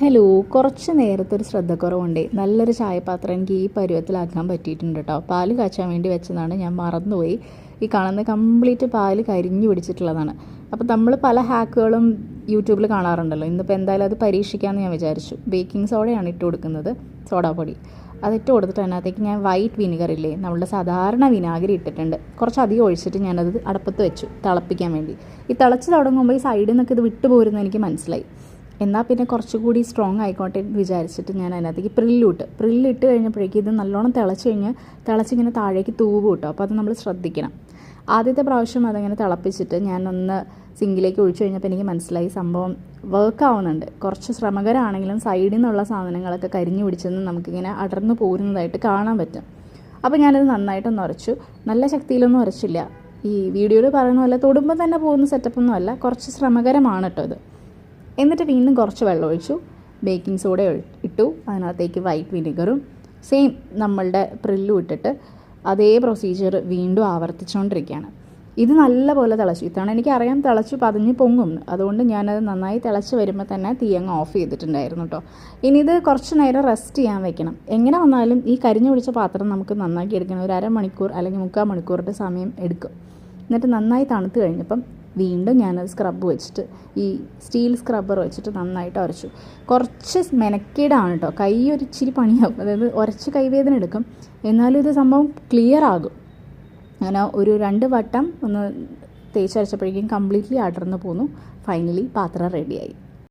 Hello കുറച്ച് നേരത്തെ ഒരു ശ്രദ്ധക്കുറവുണ്ട് നല്ലൊരു ചായപാത്രം എനിക്ക് ഈ പരുവത്തിലാക്കാൻ പറ്റിയിട്ടുണ്ട് കേട്ടോ പാൽ കാച്ചാൻ വേണ്ടി വെച്ചതാണ്. ഞാൻ മറന്നുപോയി. ഈ കാണുന്ന കംപ്ലീറ്റ് പാൽ കരിഞ്ഞു പിടിച്ചിട്ടുള്ളതാണ്. അപ്പോൾ നമ്മൾ പല ഹാക്കുകളും യൂട്യൂബിൽ കാണാറുണ്ടല്ലോ. ഇന്നിപ്പോൾ എന്തായാലും അത് പരീക്ഷിക്കാമെന്ന് ഞാൻ വിചാരിച്ചു. ബേക്കിംഗ് സോഡയാണ് ഇട്ട് കൊടുക്കുന്നത്. സോഡാപ്പൊടി. അതിട്ട് കൊടുത്തിട്ട് അതിനകത്തേക്ക് ഞാൻ വൈറ്റ് വിനിഗർ ഇല്ലേ? നമ്മളുടെ സാധാരണ വിനാഗിരി ഇട്ടിട്ടുണ്ട്. കുറച്ചധികം ഒഴിച്ചിട്ട് ഞാനത് അടപ്പത്ത് വെച്ചു. തിളപ്പിക്കാൻ വേണ്ടി. ഈ തിളച്ച് തുടങ്ങുമ്പോൾ ഈ സൈഡിൽ നിന്നൊക്കെ ഇത് വിട്ടുപോരുന്ന് എനിക്ക് മനസ്സിലായി. എന്നാൽ പിന്നെ കുറച്ചുകൂടി സ്ട്രോങ് ആയിക്കോട്ടെ എന്ന് വിചാരിച്ചിട്ട് ഞാൻ അതിനകത്തേക്ക് പ്രില്ലിട്ട്. പ്രില്ലിട്ട് കഴിഞ്ഞപ്പോഴേക്കും ഇത് നല്ലോണം തിളച്ച് കഴിഞ്ഞ് തിളച്ചിങ്ങനെ താഴേക്ക് തൂവ് കിട്ടും അപ്പോൾ അത് നമ്മൾ ശ്രദ്ധിക്കണം. ആദ്യത്തെ പ്രാവശ്യം അതങ്ങനെ തിളപ്പിച്ചിട്ട് ഒന്ന് സിങ്കിലേക്ക് ഒഴിച്ചു കഴിഞ്ഞപ്പോൾ എനിക്ക് മനസ്സിലായി സംഭവം വർക്ക് ആവുന്നുണ്ട്. കുറച്ച് ശ്രമകരമാണെങ്കിലും സൈഡിൽ നിന്നുള്ള സാധനങ്ങളൊക്കെ കരിഞ്ഞു പിടിച്ചെന്ന് നമുക്കിങ്ങനെ അടർന്നു പോരുന്നതായിട്ട് കാണാൻ പറ്റും. അപ്പോൾ ഞാനത് നന്നായിട്ടൊന്ന് ഉരച്ചു. നല്ല ശക്തിയിലൊന്നും ഉരച്ചില്ല. ഈ വീഡിയോയിൽ പറയുന്ന തൊടുമ്പോൾ തന്നെ പോകുന്ന സെറ്റപ്പൊന്നും അല്ല. കുറച്ച് ശ്രമകരമാണ് കേട്ടോ ഇത്. എന്നിട്ട് വീണ്ടും കുറച്ച് വെള്ളം ഒഴിച്ചു. ബേക്കിംഗ് സോഡ ഇട്ടു. അതിനകത്തേക്ക് വൈറ്റ് വിനെഗറും സെയിം നമ്മളുടെ പ്രില്ലും ഇട്ടിട്ട് അതേ പ്രൊസീജിയർ വീണ്ടും ആവർത്തിച്ചുകൊണ്ടിരിക്കുകയാണ് ഇത് നല്ലപോലെ തിളച്ചു. ഇത്തവണ എനിക്കറിയാം തിളച്ചു പതിഞ്ഞ് പൊങ്ങും. അതുകൊണ്ട് ഞാനത് നന്നായി തിളച്ച് വരുമ്പോൾ തന്നെ തീ അങ്ങ് ഓഫ് ചെയ്തിട്ടുണ്ടായിരുന്നു കേട്ടോ ഇനി ഇത് കുറച്ച് നേരം റെസ്റ്റ് ചെയ്യാൻ വെക്കണം. എങ്ങനെ വന്നാലും ഈ കരിഞ്ഞു പിടിച്ച പാത്രം നമുക്ക് നന്നാക്കി എടുക്കണം. ഒരു അരമണിക്കൂർ അല്ലെങ്കിൽ മുക്കാൽ മണിക്കൂറിന്റെ സമയം എടുക്കും. എന്നിട്ട് നന്നായി തണുത്ത് കഴിഞ്ഞപ്പം വീണ്ടും ഞാനത് സ്ക്രബ് വെച്ചിട്ട് ഈ സ്റ്റീൽ സ്ക്രബ്ബർ വെച്ചിട്ട് നന്നായിട്ട് ഉരച്ചു കുറച്ച് മെനക്കേടാണ് കേട്ടോ കൈ ഒരു ഇച്ചിരി പണിയാവും. അതായത് ഉരച്ച് കൈവേദന എടുക്കും. എന്നാലും ഇത് സംഭവം ക്ലിയർ ആകും. അങ്ങനെ ഒരു രണ്ട് വട്ടം ഒന്ന് തേച്ചരച്ചപ്പോഴേക്കും കംപ്ലീറ്റ്ലി അടർന്നു പോന്നു. ഫൈനലി പാത്രം റെഡിയായി